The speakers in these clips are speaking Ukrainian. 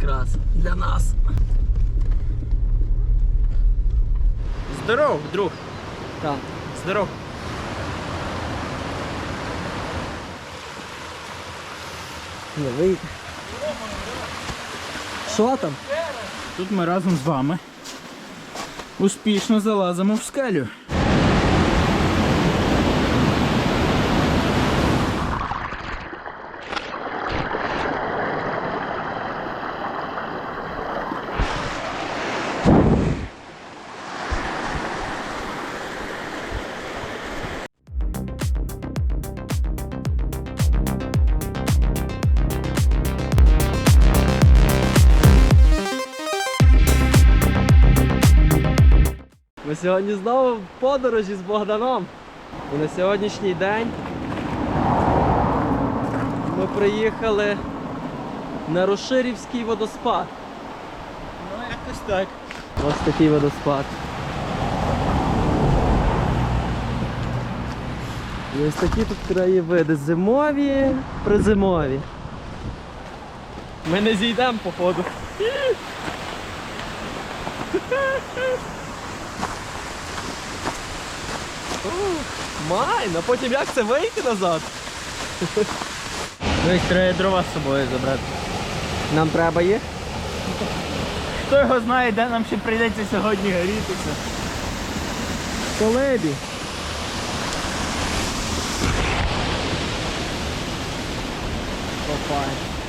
якраз для нас. Здоров, друг. Так. Здоров. Не вийде. Що там? Тут ми разом з вами успішно залазимо в скелю. Ми сьогодні знову в подорожі з Богданом. І на сьогоднішній день ми приїхали на Роширівський водоспад. Ну, якось так. Ось такий водоспад. І ось такі тут краєвиди зимові, призимові. Ми не зійдемо походу. Май, а потім як це вийти назад? Ось треба дрова з собою забрати. Нам треба їх? Хто його знає, де нам ще прийдеться сьогодні горітися. Колебі. Попай.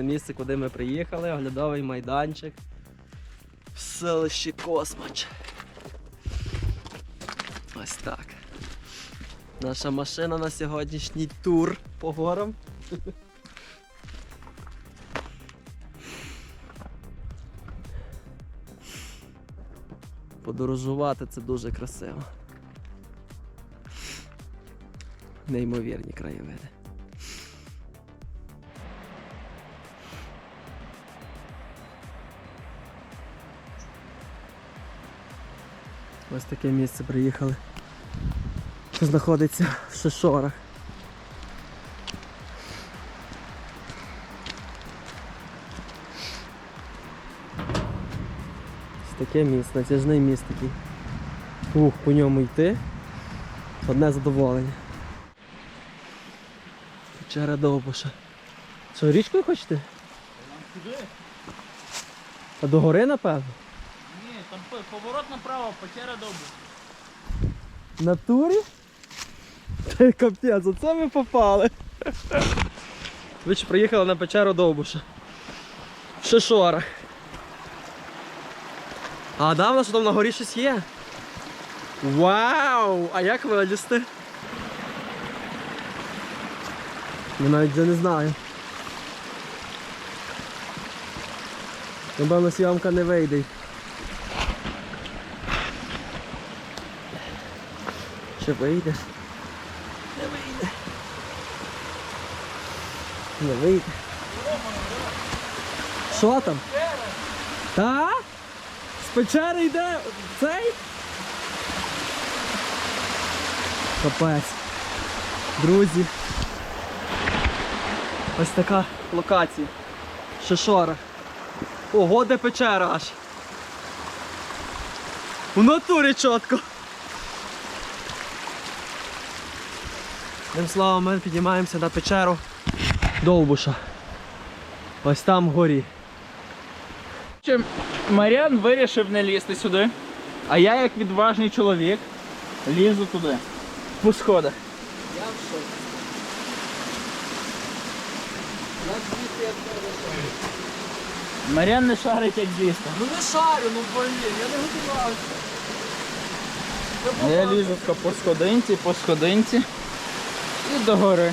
Наступне місце, куди ми приїхали, оглядовий майданчик в селищі Космач. Ось так. Наша машина на сьогоднішній тур по горам. Подорожувати це дуже красиво. Неймовірні краєвиди. Ось таке місце приїхали. Що знаходиться в Шишорах. Ось таке місце, натяжний міст такий. Ух, по ньому йти. Одне задоволення. Печера Довбуша. Що, річкою хочете? А до гори, напевно? Там поворот направо, печера добу. Натурі? Капець, оце ми попали. Ви ж приїхали на печеру Довбуша. В Шишорах. А давно що там на горі щось є? Вау! А як вилізти? Я навіть вже не знаю. Напевно, зйомка не вийде. Чи вийде? Не вийде. Не вийде. Що там? Та? З печери йде цей? Капець. Друзі. Ось така локація. Шишора. Ого, де печера аж. У натурі чітко. Тим словом, ми піднімаємося на печеру Довбуша. Ось там вгорі. Чим Маріан вирішив не лізти сюди, а я, як відважний чоловік, лізу туди. По сходах. Я в шоці. Маріан не шарить, як злізти. Ну не шарю, ну блін, я не готувався. А я лізу по сходинці, по сходинці і до гори.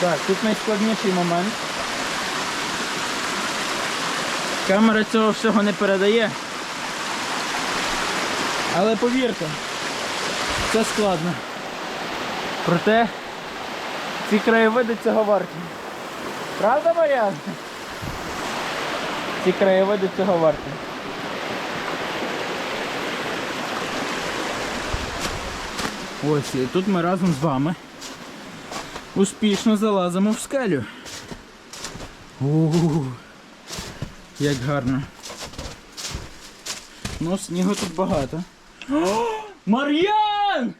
Так, тут найскладніший момент. Камера цього всього не передає. Але повірте, це складно. Проте ці краєвиди цього варті. Правда, Мар'ян? Ці краєвиди цього варті. Ось, і тут ми разом з вами успішно залазимо в скелю. Ууу, як гарно. Ну, снігу тут багато. О, Мар'ян!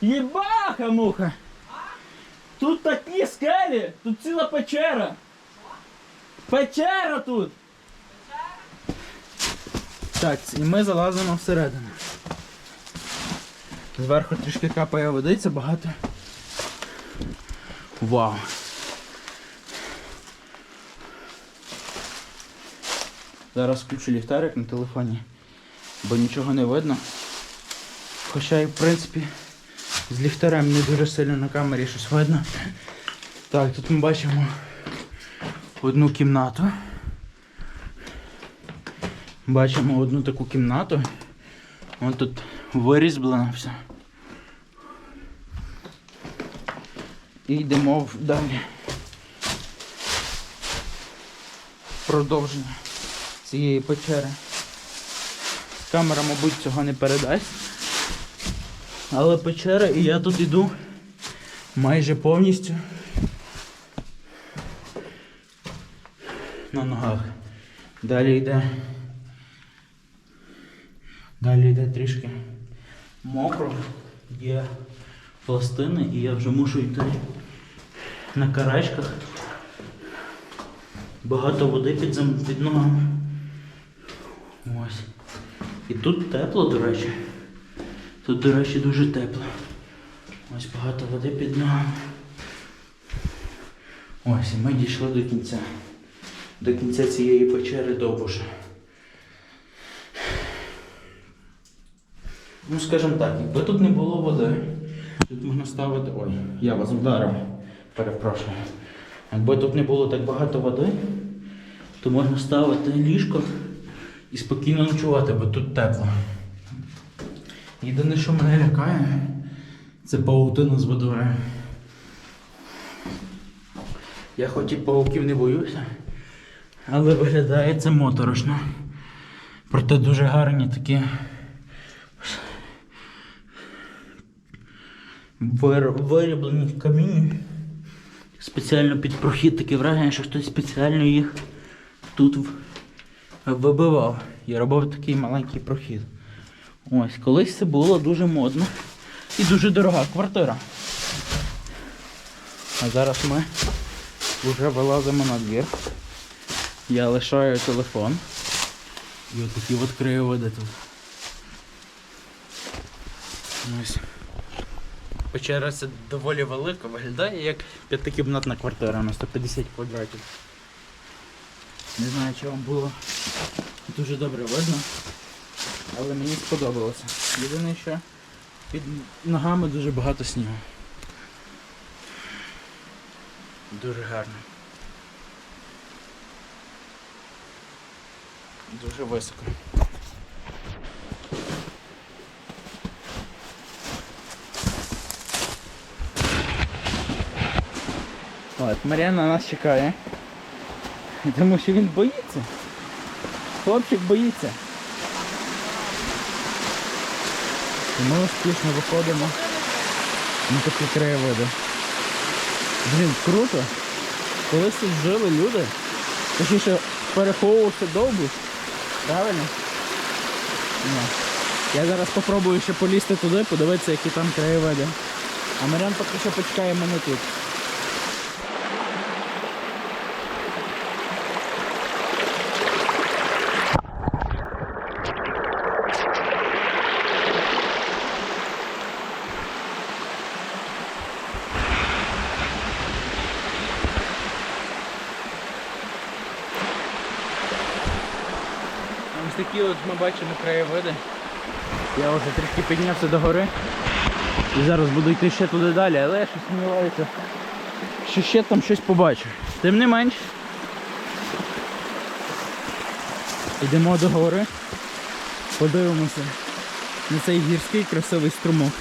Єбаха муха! Тут такі скелі, тут ціла печера. Печера тут! Так, і ми залазимо всередину. Зверху трішки капає водиця, багато. Вау. Зараз включу ліхтарик на телефоні, бо нічого не видно. Хоча і в принципі з ліхтарем не дуже сильно на камері щось видно. Так, тут ми бачимо одну кімнату. Бачимо одну таку кімнату. Вон тут вирізблено все. І йдемо далі. Продовження цієї печери. Камера, мабуть, цього не передасть. Але печера і я тут йду майже повністю на ногах. Далі йде. Далі йде трішки мокро, є пластини і я вже мушу йти на карачках. Багато води під, зем... під ногами. Ось. І тут тепло, до речі. Тут, до речі, дуже тепло. Ось багато води під ногами. Ось, і ми дійшли до кінця. До кінця цієї печери довбуша. Ну, скажімо так, якби тут не було води, тут можна ставити. Ой, я вас вдарив. Перепрошую. Якби тут не було так багато води, то можна ставити ліжко і спокійно ночувати, бо тут тепло. Єдине, що мене лякає, це паутина з водою. Я хоч і пауків не боюся, але виглядає це моторошно. Проте дуже гарні такі вир... виріблені каміння. Спеціально під прохід таке враження, що хтось спеціально їх тут вибивав і робив такий маленький прохід. Ось, колись це було дуже модно і дуже дорога квартира. А зараз ми вже вилазимо на двір. Я лишаю телефон. І отакі от краєвиди тут. Ось. Печера це доволі велика, виглядає як п'ятикімнатна квартира на 150 квадратів. Не знаю, чи вам було дуже добре видно, але мені сподобалося. Єдине, що під ногами дуже багато снігу. Дуже гарно. Дуже високо. От, Мар'яна нас чекає. Тому що він боїться. Хлопчик боїться. І ми успішно виходимо на такі краєвиди. Блін, круто. Колись тут жили люди. Точніше переховувався довбуш. Правильно? Ні. Я зараз спробую ще полізти туди, подивитися, які там краєвиди. А Мар'ян поки що почекає мене тут. Ось такі от ми бачимо краєвиди. Я вже трішки піднявся до гори. І зараз буду йти ще туди далі, але я щось сумніваюся, що ще там щось побачу. Тим не менш. Йдемо до гори. Подивимося на цей гірський красивий струмок.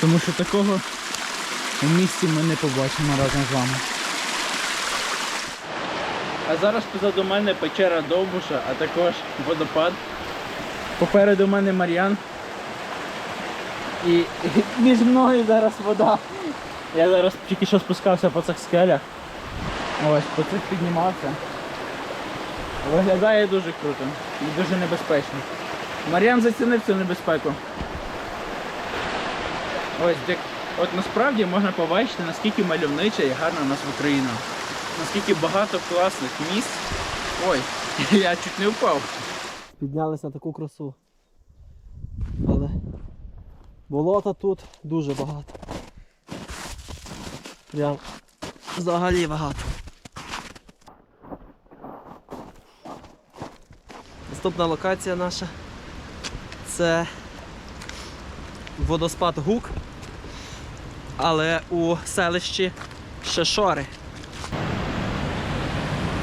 Тому що такого у місті ми не побачимо разом з вами. А зараз позаду мене печера Довбуша, а також водопад. Попереду мене Мар'ян. І, між мною зараз вода. Я зараз тільки що спускався по цих скелях. Ось, по цих піднімався. Виглядає дуже круто і дуже небезпечно. Мар'ян зацінив цю небезпеку. Ось, от насправді можна побачити, наскільки мальовнича і гарна у нас Україна. Наскільки багато класних місць. Ой, я чуть не впав. Піднялись на таку красу. Але болота тут дуже багато. Прям взагалі багато. Наступна локація наша це водоспад Гук, але у селищі Шешори.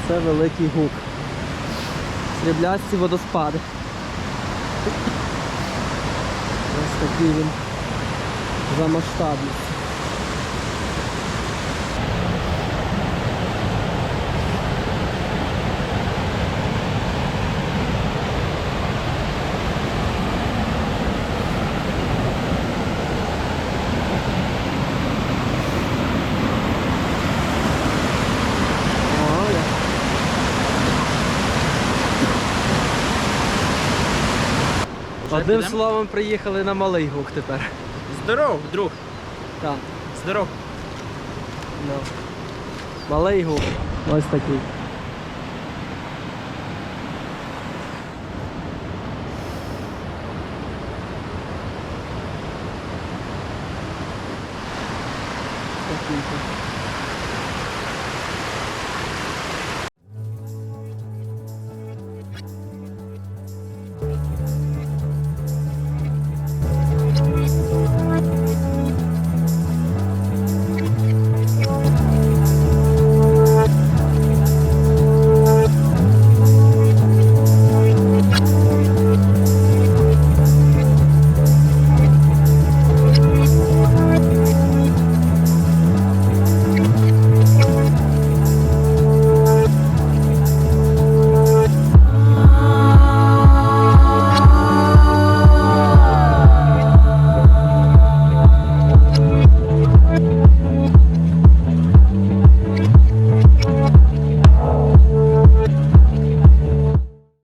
Це великий гук. Сріблясті водоспади. Ось такий він за масштабністю. Одним підемо? словом, приїхали на малий гук тепер. Здоров, друг. Так, Здоров. ну. Малий гук. Ось такий.